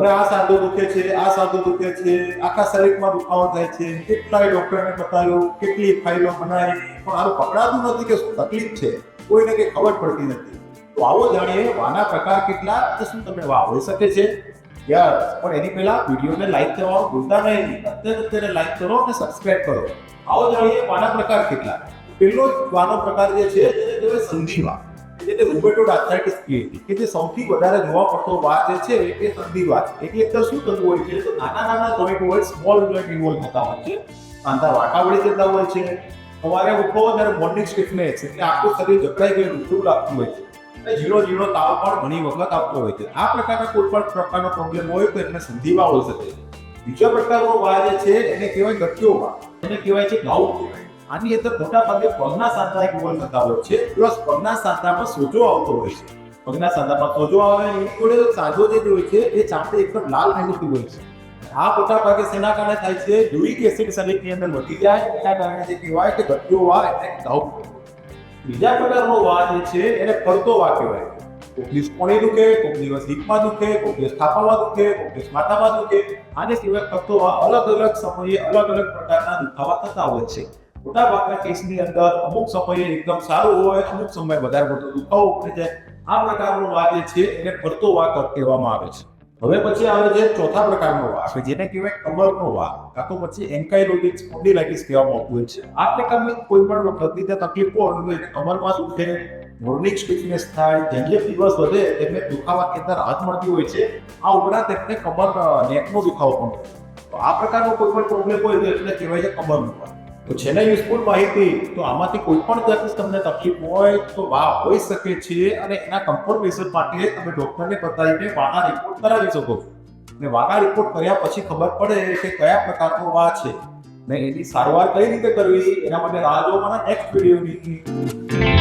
મને આ સાંધો દુખે છે, આ સાંધો દુખે છે, આખા શરીરમાં દુખાવો થાય છે. કેટલાય ડોક્ટરને બતાવ્યું, કેટલી ફાઇલો બનાવી. પણ આનું પકડાતું નથી કે શું તકલીફ છે, કોઈને કંઈ ખબર પડતી નથી. તો આવો જાણીએ વાના પ્રકાર કેટલા તો શું તમને વાહ હોઈ શકે છે. યાર પણ એની પહેલા વિડીયોને લાઈક કરવાનું ભૂલતા નહીં. અત્યારે અત્યારે લાઈક કરો અને સબસ્ક્રાઇબ કરો. આવો જાણીએ વાના પ્રકાર કેટલા. પહેલો વાનો પ્રકાર જે છે તે કહેવાય એટલે રૂબેટોડ આર્થરાઇટિસ છે કે જે સૌથી વધારે જોવા પડતો વાર જે છે એ સંધિવા છે. એટલે અંદર શું થતું હોય છે? તો નાના નાના જોઈન્ટ હોય સ્મોલ જોઈન્ટ ઇન્વોલ્વ થતા હોય છે. સાંધા વાંકા વળી જતા હોય છે. સવારે ઉઠો ત્યારે મોર્નિંગ સ્ટીફનેસ એટલે આખું શરીર જકડાઈ ગયેલું ઊંચું લાગતું હોય છે. અને ઝીરો ઝીરો તાવ પણ ઘણી વખત આપતો હોય છે. આ પ્રકારના કોઈ પણ પ્રકારનો પ્રોબ્લેમ હોય તો એમને સંધિવા હોઈ શકે બીજા પ્રકારનો વા જે છે એને કહેવાય ગઠિયો વા એને કહેવાય છે ગાઉટ. આની અંદર મોટા ભાગે પગના સાંધા એક ઉભર થતા હોય છે. પ્લસ પગના સાંધામાં સોજો આવતો હોય છે. પગના સાંધામાં સોજો આવે એની જોડે સાજો જે હોય છે, એ ચાંપે એકદમ લાલ રહેતી હોય છે. આ મોટા ભાગે શેના કારણે થાય છે? યુરિક એસિડ શરીરની અંદર વધી જાય, એના કારણે જે કહેવાય કે ગઠિયો વા એટલે ગાઉટ બીજા પ્રકારનો વા જે છે, એને ફરતો વા કહેવાય. કોક દિવસ કોણી દુખે કોક દિવસ હિકમાં દુખે કોક દિવસ થાપામાં દુખે કોક દિવસ માથામાં દુખે. આને સિવાય ફરતો વા અલગ અલગ સમયે અલગ અલગ પ્રકારના દુખાવા થતા હોય છે. મોટા ભાગના કેસની અંદર અમુક સમયે એકદમ સારું હોય અમુક સમયે વધારે પડતો દુખાવો ઉપડી જાય આ પ્રકારનો વા જે છે એને ફરતો વાક કહેવામાં આવે છે હવે પછી આવે છે ચોથા પ્રકારનો વાક જેને કહેવાય કમરનો વાક કાં તો પછી એન્કાઇલોડિક સ્પોન્ડિલાઇટિસ કહેવામાં આવતું હોય છે આ પ્રકારની કોઈ પણ વખતની તકલીફો હોય કમરમાં દુખે મોર્નિંગ સ્ટીફનેસ થાય જેમ દિવસ વધે તેમને દુખાવા કેન્દ્ર હાથ મળતી હોય છે આ ઉપરાંત એમને કમર નેકનો દુખાવો પણ આ પ્રકારનો કોઈ પણ પ્રોબ્લેમ હોય તો એટલે કહેવાય છે કમરનો વા તો છે ને યુઝફુલ માહિતી, તો આમાંથી કોઈ પણ જાતની તમને તકલીફ હોય તો વાહ, હોઈ શકે છે અને એના કન્ફર્મેશન માટે તમે ડોક્ટરને બતાવીને વાહા રિપોર્ટ કરાવી શકો છો. અને વાના રિપોર્ટ કર્યા પછી ખબર પડે કે કયા પ્રકારનો વાહ છે. ને એની સારવાર કઈ રીતે કરવી, એના માટે રાહ જોવાના નેક્સ્ટ વિડીયોની